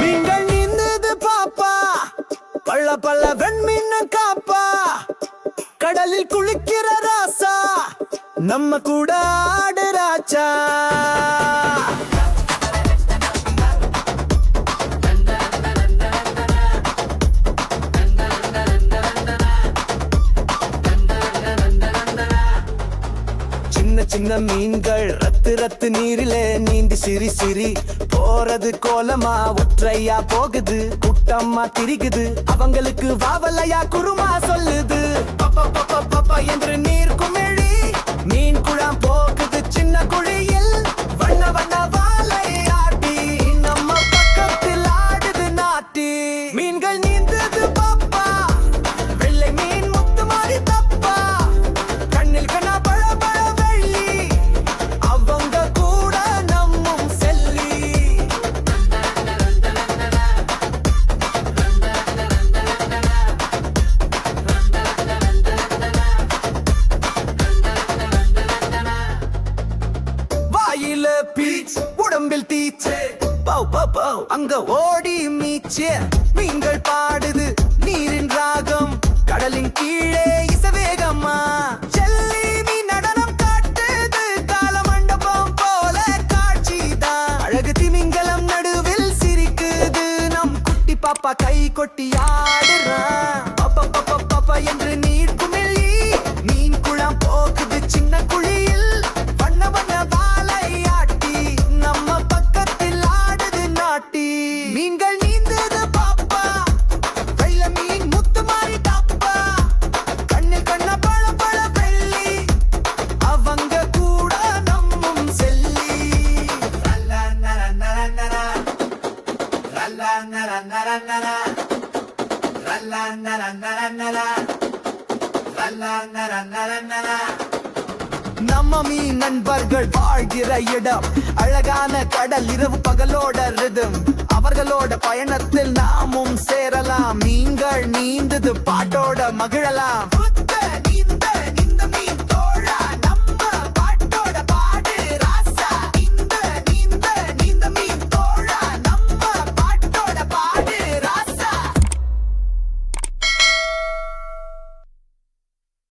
நீங்கள் நீந்தது பாப்பா. பள்ள பள்ள வெண்மீன் காப்பா. கடலில் குளிக்கிற ராசா. நம்ம கூட ஆடு ராஜா. சின்ன சின்ன மீன்கள் ரத்து ரத்து நீரிலே நீந்தி சிரி சிரி. போறது கோலமா ஒற்றையா போகுது குட்டம்மா திரிகுது. அவங்களுக்கு வாவலையா குருமா சொல்லுது. பீச் உடம்பில் தீச்சு. பௌ பௌ பவ் அங்க ஓடி மீச்சே. மீன்கள் பாடுது நீரின் ராகம். கடலின் கீழே இசவேகமா. செல்லி மீன் நடனம் காட்டுது. கால மண்டபம் போல காட்சி தான் அழகு திமிங்கலம் நடுவில் சிரிக்குது. நம் குட்டி பாப்பா கை கொட்டி ஆடுறான் பாப்பா பாப்பா பாப்பா என்று நீர் நம்ம மீன் நண்பர்கள் வாழ்கிற இடம். அழகான கடல் இரவு பகலோட ரிதம் அவர்களோட பயணத்தில் நாமும் சேரலாம். நீங்கள் நீந்தது பாட்டோட மகிழலாம்.